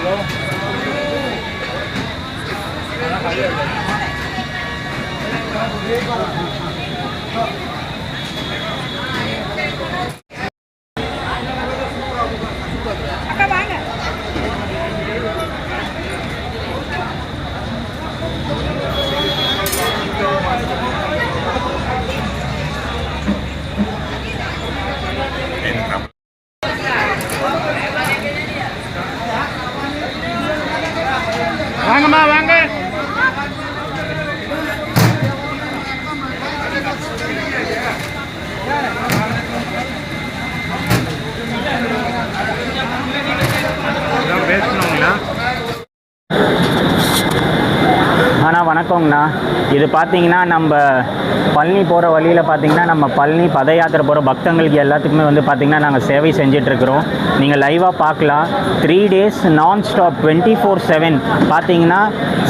Hello? அண்ணா இது பார்த்தீங்கன்னா நம்ம பழனி போகிற வழியில் பார்த்தீங்கன்னா நம்ம பழனி பத யாத்திரை போகிற பக்தங்களுக்கு எல்லாத்துக்குமே வந்து பார்த்தீங்கன்னா நாங்கள் சேவை செஞ்சிட்ருக்குறோம். நீங்கள் லைவாக பார்க்கலாம் த்ரீ டேஸ் நான் ஸ்டாப் டுவெண்ட்டி ஃபோர் செவன் பார்த்தீங்கன்னா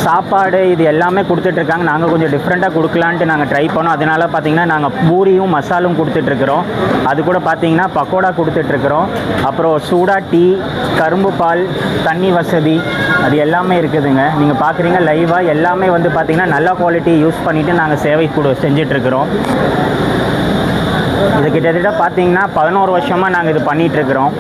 சாப்பாடு இது எல்லாமே கொடுத்துட்ருக்காங்க. நாங்கள் கொஞ்சம் டிஃப்ரெண்ட்டாக கொடுக்கலான்ட்டு நாங்கள் ட்ரை பண்ணோம். அதனால பார்த்தீங்கன்னா நாங்கள் பூரியும் மசாலும் கொடுத்துட்ருக்குறோம். அது கூட பார்த்தீங்கன்னா பக்கோடா கொடுத்துட்ருக்குறோம். அப்புறம் சூடா டீ கரும்பு பால் தண்ணி வசதி அது எல்லாமே இருக்குதுங்க. நீங்கள் பார்க்குறீங்க லைவாக எல்லாமே வந்து பார்த்தீங்கன்னா நல்ல குவாலிட்டி யூஸ் பண்ணிவிட்டு நாங்கள் சேவை கொடு செஞ்சிட்ருக்குறோம். இது கிட்டத்தட்ட பார்த்திங்கன்னா பதினோரு வருஷமாக நாங்கள் இது பண்ணிகிட்ருக்குறோம்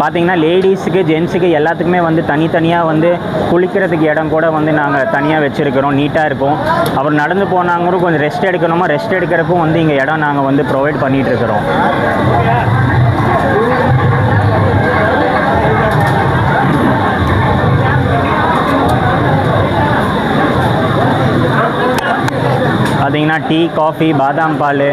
பார்த்தீங்கன்னா லேடிஸுக்கு ஜென்ஸுக்கு எல்லாத்துக்குமே வந்து தனித்தனியாக வந்து குளிக்கிறதுக்கு இடம் கூட வந்து நாங்கள் தனியாக வச்சுருக்கிறோம். நீட்டாக இருக்கும். அப்புறம் நடந்து போனாங்க கூட கொஞ்சம் ரெஸ்ட் எடுக்கணுமா? ரெஸ்ட் எடுக்கிறதுக்கும் வந்து இங்கே இடம் நாங்கள் வந்து ப்ரொவைட் பண்ணிகிட்ருக்குறோம் பார்த்தீங்கன்னா டீ காஃபி பாதாம் பால்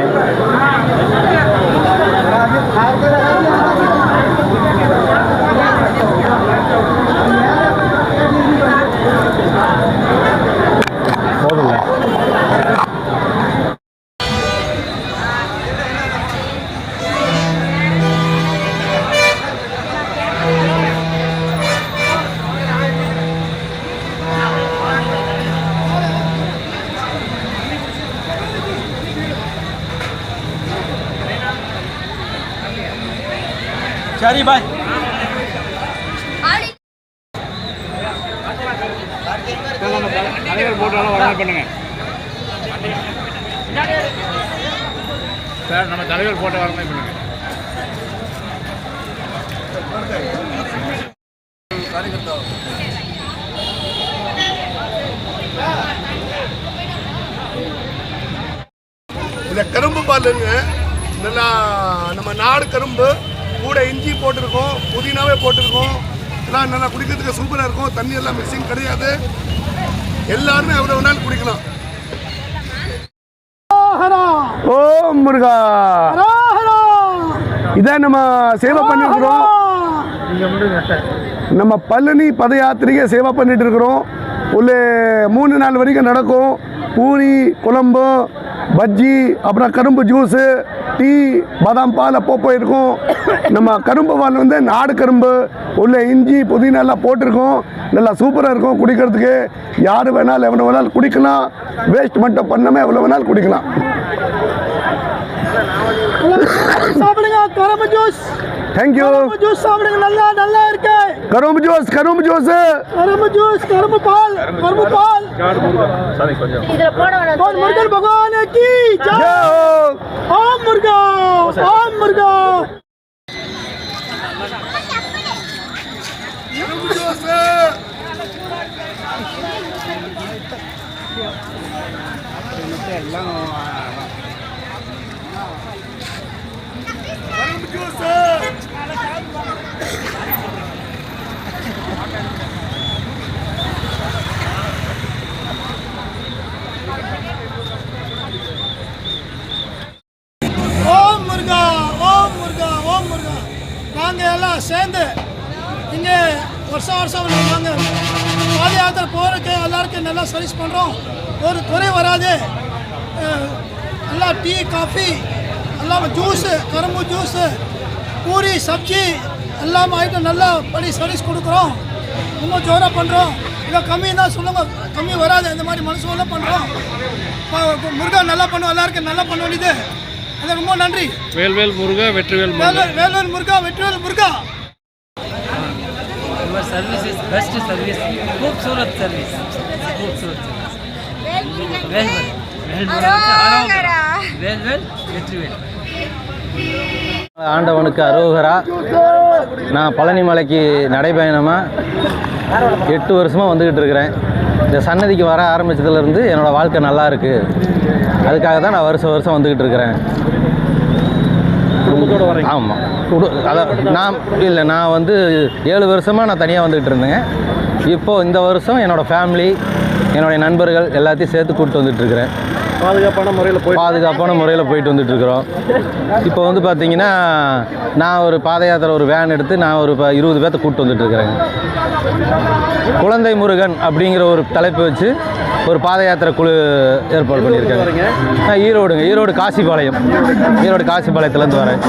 சரி பாய் சார் நம்ம தலைவர் போட்ட வழங்க பண்ணுங்க. இந்த கரும்பு பாலுங்க நல்லா நம்ம நாடு கரும்பு. கூட இஞ்சி போட்டிருக்கோம் புதினாவே போட்டிருக்கோம். எல்லாம் நல்லா குடிக்கிறதுக்கு சூப்பராக இருக்கும். தண்ணி எல்லாம் மிக்சிங் கிடையாது. எல்லாருமே எவ்வளோ வேணாலும் குடிக்கலாம். ஓம் முருகா! இதான் நம்ம சேவை பண்ணிருக்கிறோம். நம்ம பழனி பத யாத்திரைக்கு சேவை பண்ணிட்டு இருக்கிறோம் ஒரு மூணு நாள் வரைக்கும் நடக்கும். பூரி குழம்பு பஜ்ஜி அப்புறம் கரும்பு ஜூஸு டீ பாதாம் பால் அப்பப்போ இருக்கும். நம்ம கரும்பு பால் வந்து நாடு கரும்பு உள்ளே இஞ்சி புதினா புதினாலாம் போட்டிருக்கோம். நல்லா சூப்பராக இருக்கும் குடிக்கிறதுக்கு. யார் வேணாலும் எவ்வளோ வேணாலும் குடிக்கலாம். வேஸ்ட் மட்டும் பண்ணாமல் எவ்வளோ வேணாலும் குடிக்கலாம். சாப்பிடுங்க கரும்பு ஜூஸ் தேங்க்யூ ஜூஸ் சாப்பிடுங்க நல்லா நல்லா இருக்கு. கரும்பு ஜூஸ் கரும்பு ஜூஸ் கரும்பு பால் பகவானுக்கு கரும்பு ஜூஸ் ஓம் முருகா ஓம் முருகா ஓம் முருகா. நாங்கள் எல்லாம் சேர்ந்து இங்கே வருஷம் வருஷம் நாங்கள் பாத யாத்திரை போகிறதுக்கு எல்லாருக்கும் நல்லா சர்வீஸ் பண்ணுறோம் ஒரு குறை வராது. நல்லா டீ காஃபி எல்லாம் ஜூஸு கரும்பு ஜூஸு பூரி சப்ஜி எல்லாம் ஐட்டம் நல்லா படி சர்வீஸ் கொடுக்குறோம். ரொம்ப ஜோராக பண்ணுறோம் இதை கம்மி தான் சொல்லுங்க. கம்மி வராது. இந்த மாதிரி மனசு பண்ணுறோம் முருகா நல்லா பண்ணுவோம் எல்லாருக்கும் நல்லா பண்ண வேண்டியது. அது ரொம்ப நன்றி. வேல்வேல் முருகா வெற்றிவேல் வேல்வேல் முருகா வெற்றிவேல் முருகா. સર્વિસીસ બેસ્ટ સર્વિસ ખૂબસૂરત સર્વિસ ખૂબસૂરત સર્વિસ ஆண்டவனுக்கு அரோகரா. நான் பழனிமலைக்கு நடைபயணமாக எட்டு வருஷமாக வந்துக்கிட்டு இருக்கிறேன். இந்த சன்னதிக்கு வர ஆரம்பித்ததுலேருந்து என்னோடய வாழ்க்கை நல்லா இருக்குது அதுக்காக தான் நான் வருஷம் வருஷம் வந்துக்கிட்டு இருக்கிறேன். குடும்பத்தோட வரேன் ஆமாம் குடு அதான் நான் இல்லை நான் வந்து ஏழு வருஷமாக நான் தனியாக வந்துக்கிட்டு இருந்தேங்க இப்போது இந்த வருஷம் என்னோடய ஃபேமிலி என்னுடைய நண்பர்கள் எல்லாத்தையும் சேர்த்து கூப்பிட்டு வந்துட்டு இருக்கிறேன் பாதுகாப்பான முறையில் போய் பாதுகாப்பான முறையில் போயிட்டு வந்துட்டு இருக்கிறோம் இப்போ வந்து பார்த்தீங்கன்னா நான் ஒரு பாத யாத்திரை ஒரு வேன் எடுத்து நான் ஒரு ப- இருபது பேர்த்த கூப்பிட்டு வந்துட்டு இருக்கிறேங்க குழந்தை முருகன் அப்படிங்கிற ஒரு தலைப்பு வச்சு ஒரு பாத யாத்திரை குழு ஏற்பாடு பண்ணியிருக்காங்க. நான் ஈரோடுங்க. ஈரோடு காசிபாளையம். ஈரோடு காசிபாளையத்துலேருந்து வரேன்.